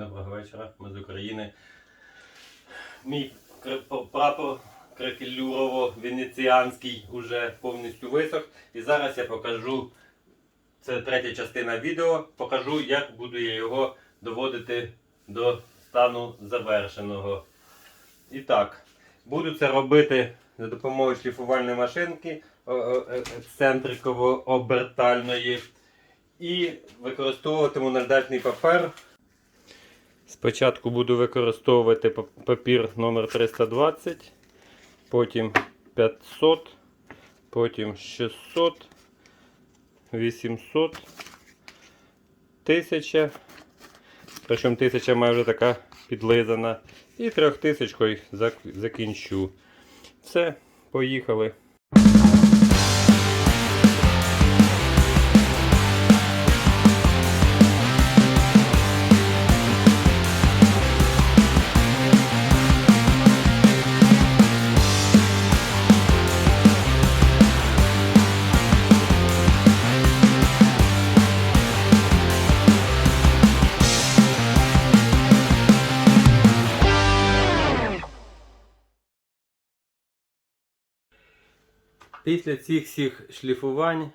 Доброго вечора, ми з України. Мій прапор кракелюрово-венеціанський уже повністю висох. І зараз я покажу, це третя частина відео, покажу, як буду я його доводити до стану завершеного. І так, буду це робити за допомогою шліфувальної машинки е- ексцентриково-обертальної. І використовуватиму наждачний папер. Спочатку буду використовувати папір номер 320, потім 500, потім 600, 800, 1000. Причому 1000 має вже така підлизана. І 3000 зак- закінчу. Все, поїхали. Після цих всіх шліфувань,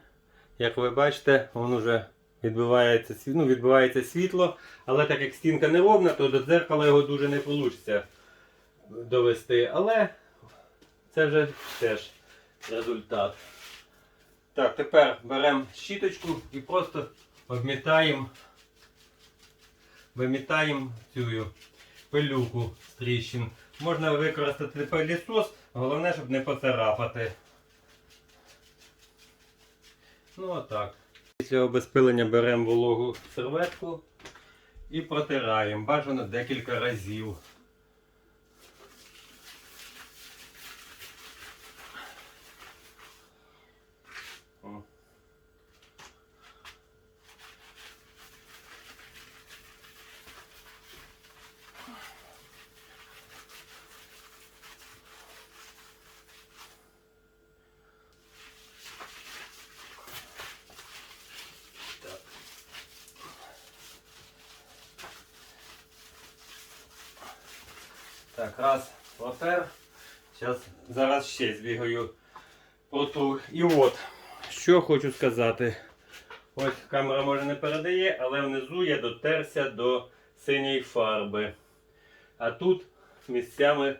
як ви бачите, воно вже відбивається, ну, відбивається світло, але так як стінка не ровна, то до дзеркала його дуже не вийде довести. Але це вже теж результат. Так, тепер беремо щіточку і просто обмітаємо, вимітаємо цю пилюку з тріщин. Можна використати пилісос, головне, щоб не поцарапати. Ну отак. Після обезпилення беремо вологу серветку і протираємо. Бажано декілька разів. Так, раз, протер. Зараз, зараз ще збігаю протру. І от, що хочу сказати. Ось камера може не передає, але внизу я дотерся до синьої фарби. А тут місцями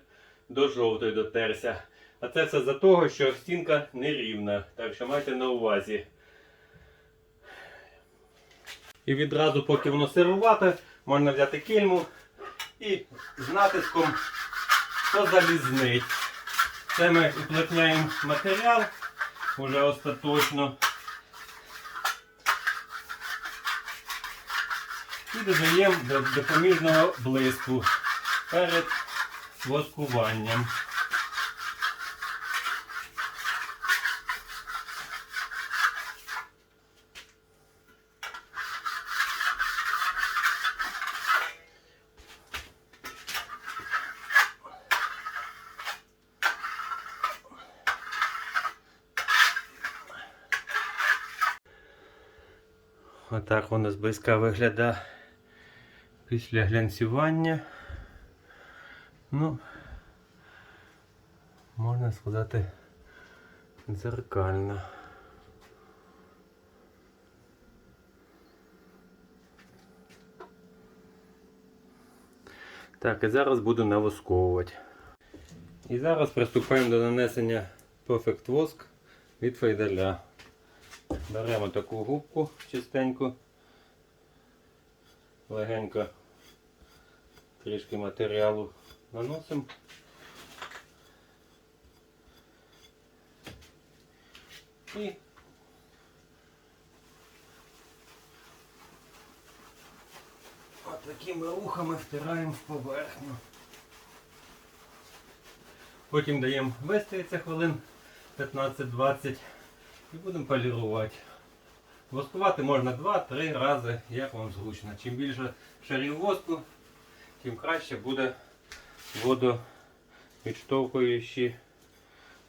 до жовтої дотерся. А це все за того, що стінка нерівна. Так що майте на увазі. І відразу, поки воно сирувате, можна взяти кільму і з натиском позалізнить. Це ми уплотняємо матеріал уже остаточно. І додаємо до допоміжного блиску перед воскуванням. Отак воно зблизька виглядає після глянцювання. Ну, можна сказати, дзеркально. Так, і зараз буду навосковувати. І зараз приступаємо до нанесення Perfect Воск від Фейдаля. Беремо таку губку чистеньку, легенько трішки матеріалу наносимо. І от такими рухами втираємо в поверхню. Потім даємо вистояться хвилин 15-20 і будемо полірувати. Воскувати можна 2-3 рази, як вам зручно. Чим більше шарів воску, тим краще буде водовідштовхуючі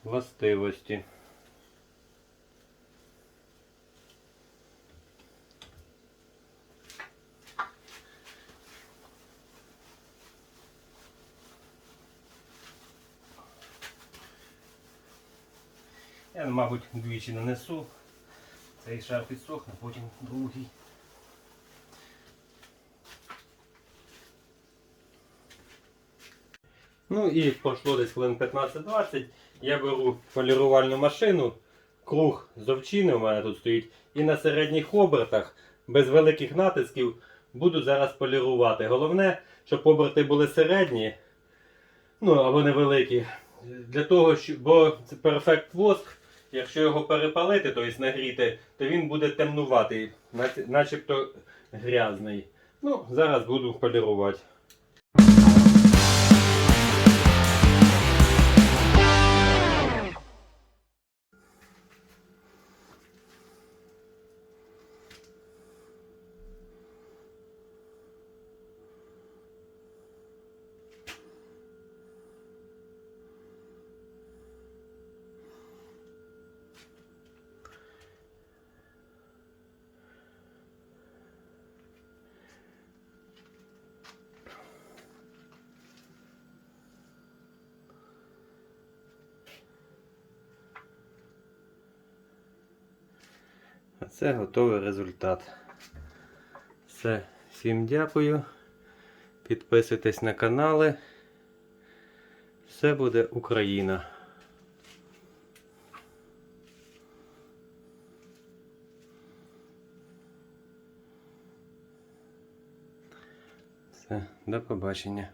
властивості. Я, мабуть, двічі нанесу. Цей шар підсохне, потім другий. Ну і пройшло десь хвилин 15-20. Я беру полірувальну машину, круг з овчини у мене тут стоїть, і на середніх обертах, без великих натисків, буду зараз полірувати. Головне, щоб оберти були середні, ну або невеликі. Для того, що, бо це перфект воск, якщо його перепалити, тобто нагріти, то він буде темнуватий, начебто грязний. Ну, зараз буду полірувати. Це готовий результат. Все, всім дякую. Підписуйтесь на канали. Все буде Україна. Все, до побачення.